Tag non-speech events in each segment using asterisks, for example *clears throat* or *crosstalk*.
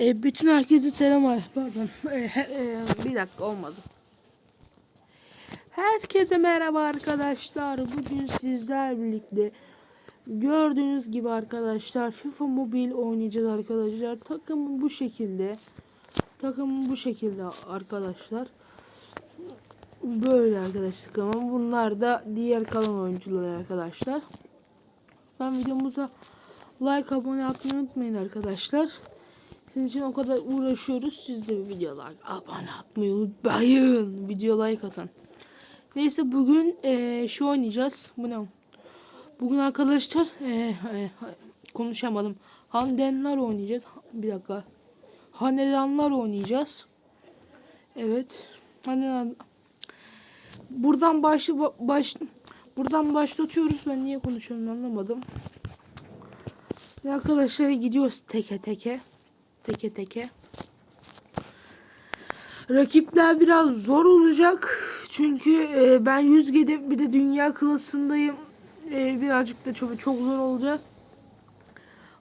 E, bütün herkese selam var. Pardon. E, e, bir dakika olmadı. Herkese merhaba arkadaşlar. Bugün sizler birlikte gördüğünüz gibi arkadaşlar FIFA Mobile oynayacağız arkadaşlar. Takımım bu şekilde. Takımım bu şekilde arkadaşlar. Böyle arkadaşlar takımım. Bunlar da diğer kalan oyuncular arkadaşlar. Ben videomuza like abone atmayı unutmayın arkadaşlar. Sizin için o kadar uğraşıyoruz. Siz de video like abone atmayı unutmayın. Video like atın. Neyse bugün eee, şu oynayacağız. Bu ne? Bugün arkadaşlar eee, eee, konuşamadım. Handenler oynayacağız. Bir dakika. Hanedanlar oynayacağız. Evet. Hanedan. Buradan başlı baş buradan başlatıyoruz. Ben niye konuşuyorum anlamadım. Arkadaşlar gidiyoruz teke teke. Teke teke. Rakipler biraz zor olacak. Çünkü e, ben 100 gidip bir de dünya klasındayım. E, birazcık da çok çok zor olacak.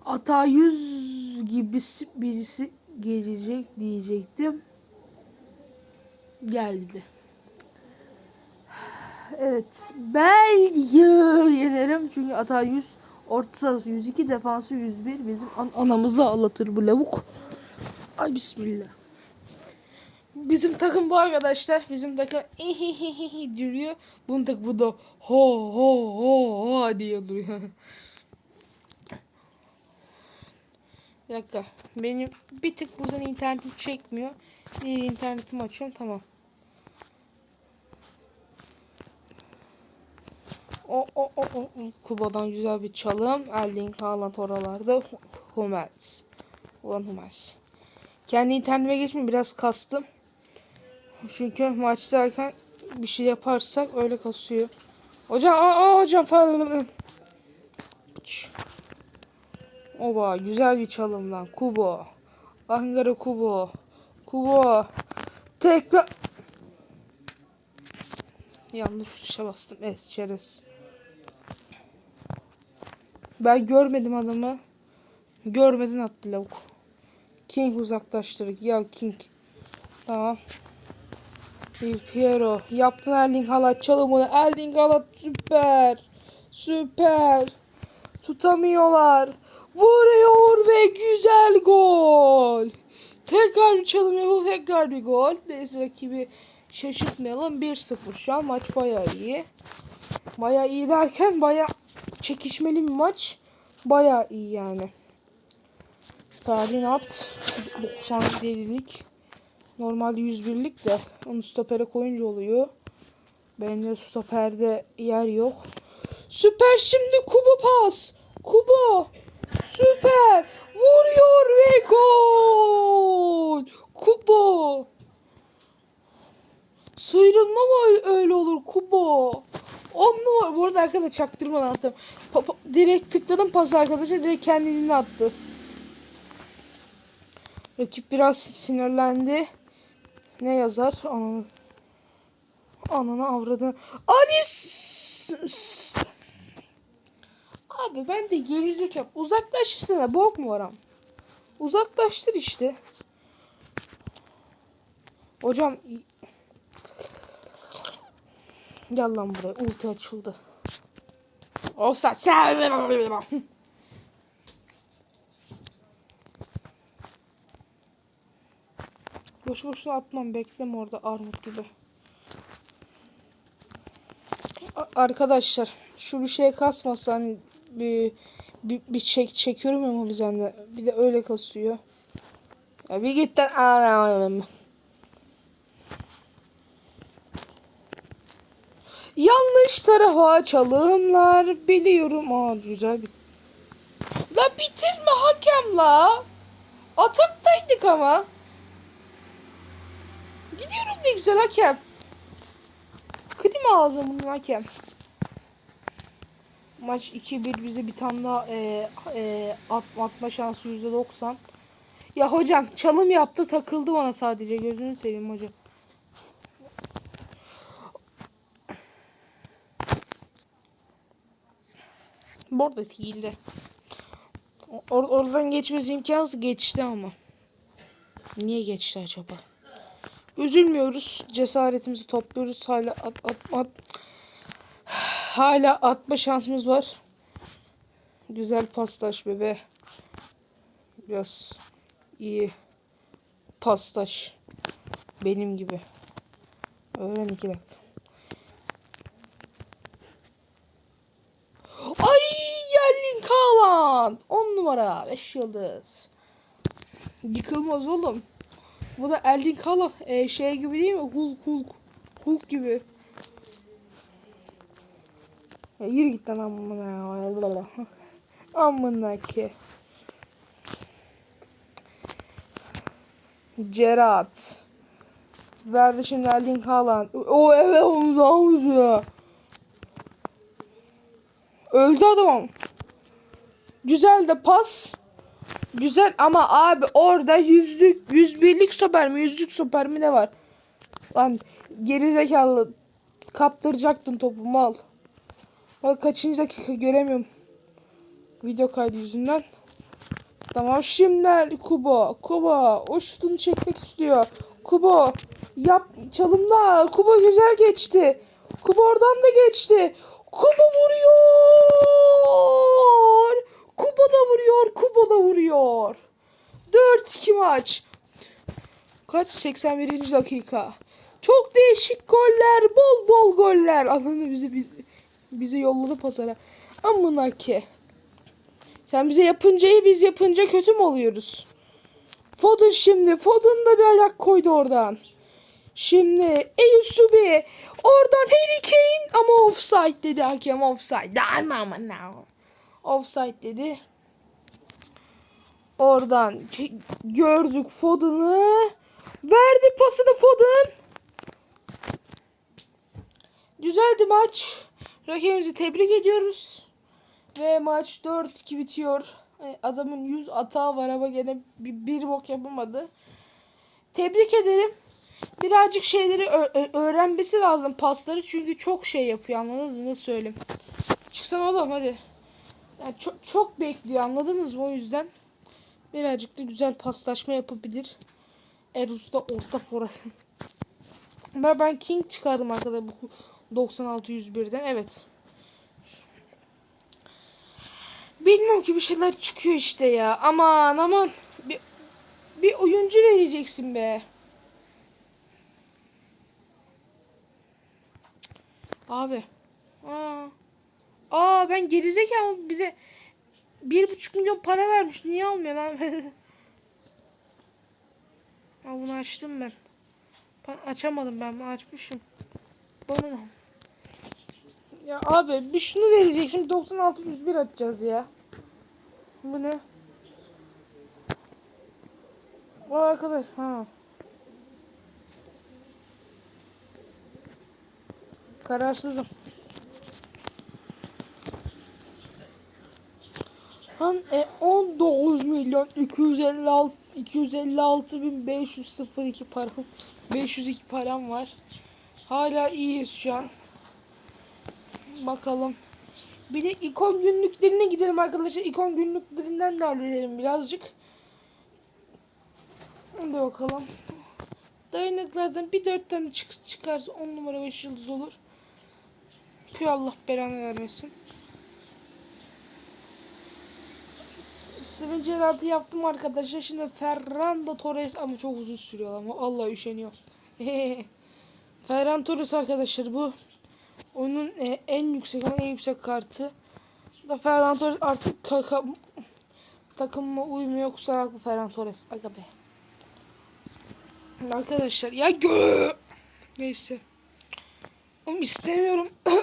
Ata 100 gibisi birisi gelecek diyecektim. Geldi. Evet. Belki yenerim. Çünkü Ata 100 orta sahası 102 defansı 101 bizim an- anamızı ağlatır bu lavuk. Ay bismillah. Bizim takım bu arkadaşlar. Bizim takım ihihihihi duruyor. Bunun takım bu da ho ho ho ho diye duruyor. Bir dakika. Benim bir tık buradan internetim çekmiyor. Bir internetimi açıyorum tamam. O o o o Kuba'dan güzel bir çalım. Erling Haaland oralarda. Hummels. Ulan Hummels. Kendi internetime geçmeyeyim biraz kastım. Çünkü maçtayken bir şey yaparsak öyle kasıyor. Hocam aa, aa hocam falan. Oba güzel bir çalım lan. Kubo. Angara Kubo. Kubo. Tekrar. Yanlış tuşa bastım. Çerez. Ben görmedim adamı. Görmedin attı lavuk. King uzaklaştırdık. Ya King. Tamam. Bir Piero. Yaptın Erling Haaland çalımını. Erling Haaland süper. Süper. Tutamıyorlar. Vuruyor ve güzel gol. Tekrar bir çalım yapıp tekrar bir gol. Neyse rakibi şaşırtmayalım. 1-0 şu an maç bayağı iyi. Bayağı iyi derken bayağı çekişmeli bir maç. Bayağı iyi yani. Ferdinand 97'lik. Normalde 101'lik de onu stopere koyunca oluyor. Bende stoperde yer yok. Süper şimdi Kubo pas. Kubo. Süper. Vuruyor ve gol. Kubo. Sıyrılma mı öyle olur Kubo? On numara. Bu arada arkadaşlar çaktırmadan attım. Pa- pa- direkt tıkladım pas arkadaşa direkt kendini attı. Rakip biraz sinirlendi. Ne yazar? Ananı. Ananı avradını. Ali Abi ben de gelecek yap. Uzaklaşırsana bok mu varam? Uzaklaştır işte. Hocam Gel lan buraya. Ulti açıldı. Offside. *laughs* Boş boşuna atmam. Bekleme orada armut gibi. Arkadaşlar şu bir şey kasmasa hani bir, bir, bir çek çekiyorum ama biz de bir de öyle kasıyor. Ya bir git lan. Anam. Yanlış tarafa çalımlar biliyorum. Aa güzel bir. La bitirme hakem la. Ataktaydık ama. Gidiyorum ne güzel hakem. Klima ağzım hakem. Maç 2-1 bize bir tane daha e, e, at, atma şansı %90. Ya hocam çalım yaptı takıldı bana sadece gözünü seveyim hocam. Bu arada fiilde. Or oradan geçmesi imkansız geçti ama. Niye geçti acaba? Üzülmüyoruz. Cesaretimizi topluyoruz. Hala at, at, at. Hala atma şansımız var. Güzel pastaş bebe. Biraz iyi pastaş. Benim gibi. Öğren iki dakika. Ay Yerlin Haaland. 10 numara. 5 yıldız. Yıkılmaz oğlum. Bu da Erling Haaland. E, şey gibi değil mi? Hulk Hulk. Hulk gibi. Ya yürü git lan amına. *laughs* Amına ki. Gerard. Verdi şimdi Erling Haaland. O evet ondan güzel. Öldü adam. Güzel de pas. Güzel ama abi orada yüzlük, yüz birlik stoper mi, yüzlük stoper mi ne var? Lan gerizekalı kaptıracaktın topu mal. Bak kaçıncı dakika göremiyorum. Video kaydı yüzünden. Tamam şimdi Kubo. Kubo o şutunu çekmek istiyor. Kubo yap çalımda. Kubo güzel geçti. Kubo oradan da geçti. Kubo vuruyor. Kubo da vuruyor. Kubo da vuruyor. 4-2 maç. Kaç? 81. dakika. Çok değişik goller. Bol bol goller. Ananı bizi bizi, bizi yolladı pazara. Amına ki. Sen bize yapınca iyi biz yapınca kötü mü oluyoruz? Foden şimdi. Foden da bir ayak koydu oradan. Şimdi Eyüsubi. Oradan Harry Kane ama offside dedi hakem offside. Ama ama no. Offside dedi. Oradan gördük Foden'ı. Verdi pasını Foden. Güzeldi maç. Rakibimizi tebrik ediyoruz. Ve maç 4-2 bitiyor. E, Adamın 100 atağı var ama gene bir, bir bok yapamadı. Tebrik ederim. Birazcık şeyleri öğrenmesi lazım pasları çünkü çok şey yapıyor anladınız mı? Nasıl söyleyeyim? Çıksana oğlum hadi. Yani çok, çok bekliyor anladınız mı o yüzden. Birazcık da güzel paslaşma yapabilir. Erus da orta fora. *laughs* ben, ben King çıkardım arkadaşlar bu 96 101'den. Evet. Bilmiyorum ki bir şeyler çıkıyor işte ya. Aman aman. Bir, bir oyuncu vereceksin be. Abi. Aa. Aa ben gerizekalı bize bir buçuk milyon para vermiş. Niye almıyor lan? *laughs* Aa, bunu açtım ben. Açamadım ben açmışım. Bana? Ya abi bir şunu vereceksin 96 101 atacağız ya. Bu ne? O arkadaş ha. Kararsızım. Lan e, 19 milyon 256 256 bin 502 param 502 param var. Hala iyiyiz şu an. Bakalım. Bir de ikon günlüklerine gidelim arkadaşlar. İkon günlüklerinden de halledelim birazcık. Hadi bakalım. Dayanıklardan bir dört tane çık çıkarsa on numara beş yıldız olur. Tüy Allah belanı vermesin. Steven Gerrard'ı yaptım arkadaşlar. Şimdi Ferrando Torres ama çok uzun sürüyor ama Allah üşeniyor. *laughs* Ferran Torres arkadaşlar bu. Onun e, en yüksek ama en yüksek kartı. Da Ferran Torres artık kaka, takımıma uymuyor. Kusura bakma Ferran Torres. Aga be. Arkadaşlar ya gö Neyse. Oğlum istemiyorum. *coughs*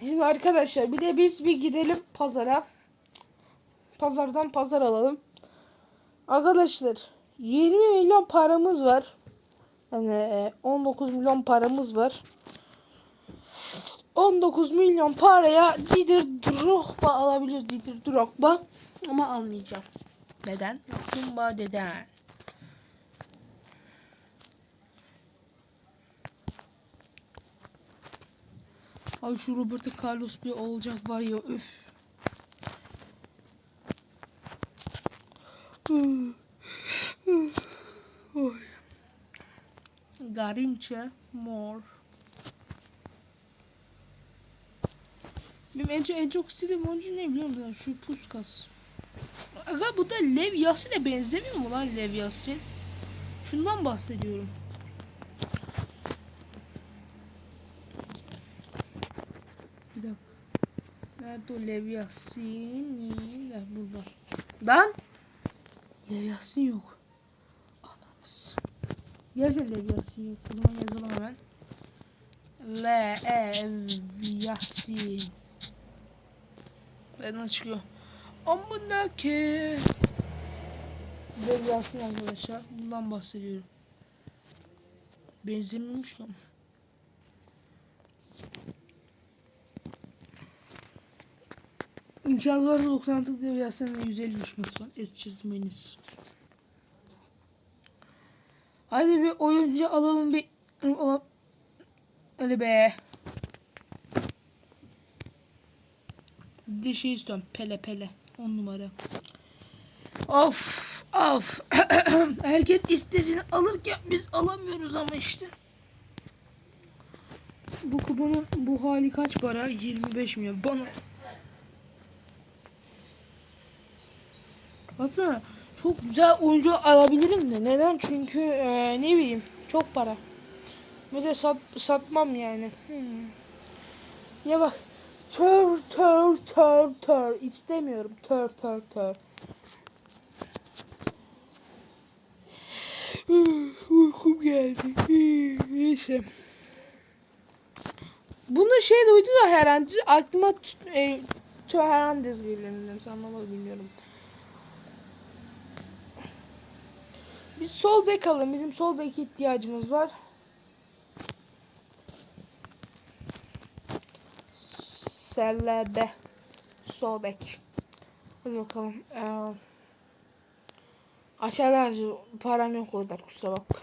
Şimdi arkadaşlar bir de biz bir gidelim pazara. Pazardan pazar alalım. Arkadaşlar 20 milyon paramız var. Yani e, 19 milyon paramız var. 19 milyon paraya Didier Drogba alabiliyoruz. Didier Drogba. Ama almayacağım. Neden? Kumba neden? Ay şu Roberto Carlos bir olacak var ya öf. Oy. Garinçe mor. Benim en çok, en çok istediğim oyuncu ne biliyor musun? Şu Puskas. Aga bu da Lev Yasin'e benzemiyor mu lan Lev Yasin? Şundan bahsediyorum. Bir dakika. Nerede o Lev Yasin? Nerede? Burada. Lan! Lev Yasin yok. Ananız. Gerçekten Lev Yasin yok. O zaman yazalım hemen. Lev Yasin. Nereden çıkıyor? Amına ke. Lev Yasin arkadaşlar. Bundan bahsediyorum. Benzemiyormuş ya. İmkanınız varsa 96 Lev Yasin'in 150 düşmesi var. Es çizmeniz. Hadi bir oyuncu alalım bir alalım. Öyle be. Bir de şey istiyorum. Pele pele. 10 numara. Of of. *clears throat* Herkes istediğini alırken biz alamıyoruz ama işte. Bu kuponun bu hali kaç para? 25 milyon. Bana Aslında çok güzel oyuncu alabilirim de. Neden? Çünkü eee, ne bileyim çok para. Ve de sat, satmam yani. Hmm. Ya bak. Tör tör tör tör. İstemiyorum. Tör tör tör. Uykum geldi. Neyse. Bunu şey duydu da herhalde aklıma t- e, Teo Hernandez geliyor anlamadım bilmiyorum. Biz sol bek alalım. Bizim sol bek ihtiyacımız var. Selebe. Sol bek. Hadi bakalım. Ee, aşağıda param yok o kadar kusura bakma.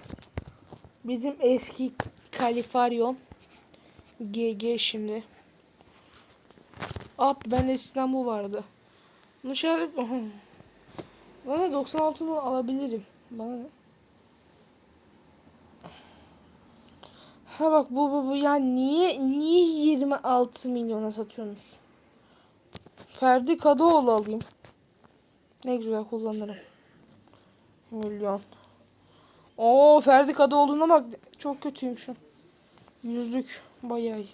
Bizim eski Kalifaryon. GG şimdi. Ab ben eskiden bu vardı. Bunu şöyle... *laughs* Bana 96'lı alabilirim. Bana ne? Ha bak bu bu bu yani niye niye 26 milyona satıyorsunuz? Ferdi Kadıoğlu alayım. Ne güzel kullanırım. Milyon. Oo Ferdi Kadıoğlu'na bak çok kötüyüm şu. Yüzlük bayağı iyi.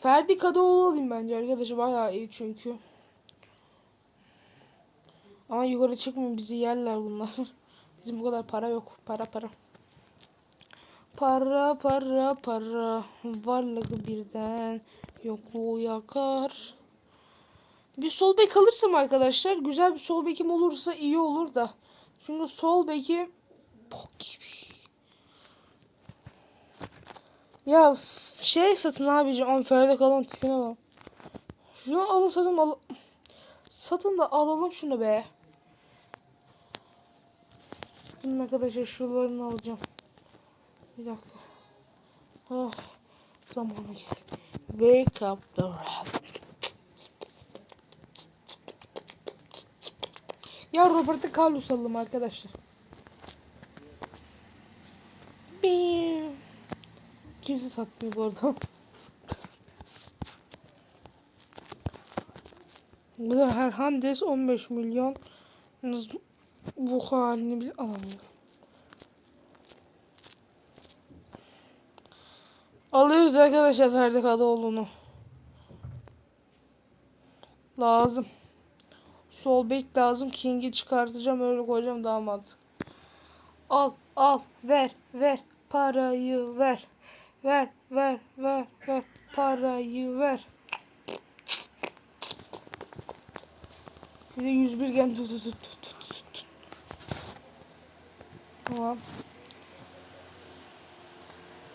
Ferdi Kadıoğlu alayım bence arkadaşı bayağı iyi çünkü. Ama yukarı çıkmayın bizi yerler bunlar. *laughs* Bizim bu kadar para yok. Para para. Para para para. Varlığı birden yokluğu yakar. Bir sol bek alırsam arkadaşlar güzel bir sol bekim olursa iyi olur da. Çünkü sol beki bok gibi. Ya şey satın abicim. Ama Feride kalan tipine bak. Şunu alın satın al. Satın da alalım şunu be. Şimdi arkadaşlar şuralarını alacağım. Bir dakika. Oh, zamanı geldi. Wake up the rap. Ya Roberto Carlos alalım arkadaşlar. Bim. Kimse satmıyor bu arada. Bu da Herhandes 15 milyon. Bu halini bile alamıyorum. Alıyoruz arkadaşlar Ferdi Kadıoğlu'nu. Lazım. Sol bek lazım. King'i çıkartacağım öyle koyacağım daha mantıklı. Al al ver ver parayı ver. Ver ver ver ver parayı ver. Bir de 101 gen tut tut tut. Tamam.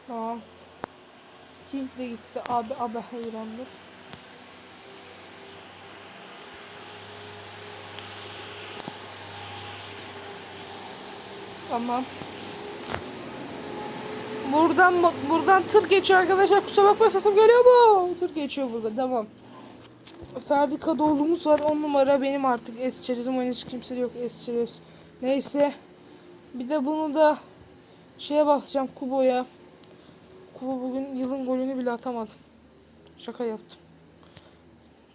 Tamam. King de gitti. Abi abi hayrandır. Tamam. Buradan buradan tır geçiyor arkadaşlar. Kusura bakma sesim geliyor mu? Tır geçiyor burada. Tamam. Ferdi Kadıoğlu'muz var. 10 numara benim artık. Oyun hiç kimse yok Esçerez. Neyse. Bir de bunu da şeye basacağım Kubo'ya. Kubo bugün yılın golünü bile atamadı. Şaka yaptım.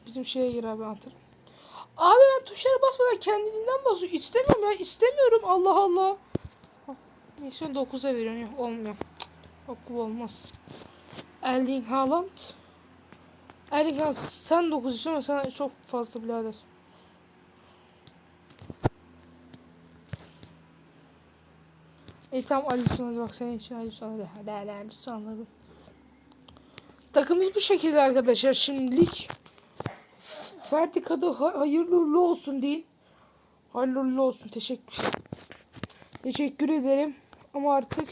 Bizim şeye gir abi antır. Abi ben tuşlara basmadan kendiliğinden basıyor. İstemiyorum ya istemiyorum Allah Allah. Neyse 9'a veriyorsun ya olmuyor. Cık, O Kubo olmaz. Erling Haaland. Erling Haaland sen 9 istiyorsun ama sen çok fazla birader. E tamam Alisson hadi bak senin için Alisson hadi. Hadi hadi Alisson anladım. Takımımız bu şekilde arkadaşlar şimdilik. Ferdi Kadı ha- hayırlı uğurlu olsun deyin. Hayırlı uğurlu olsun teşekkür. Teşekkür ederim. Ama artık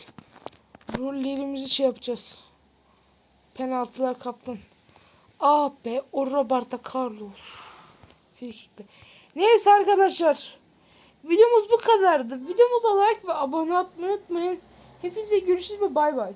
rollerimizi şey yapacağız. Penaltılar kaptan. Ah be o Roberto Carlos. Frikikte. Neyse arkadaşlar. Videomuz bu kadardı. Videomuza like ve abone olmayı unutmayın. Hepinize görüşürüz ve bay bay.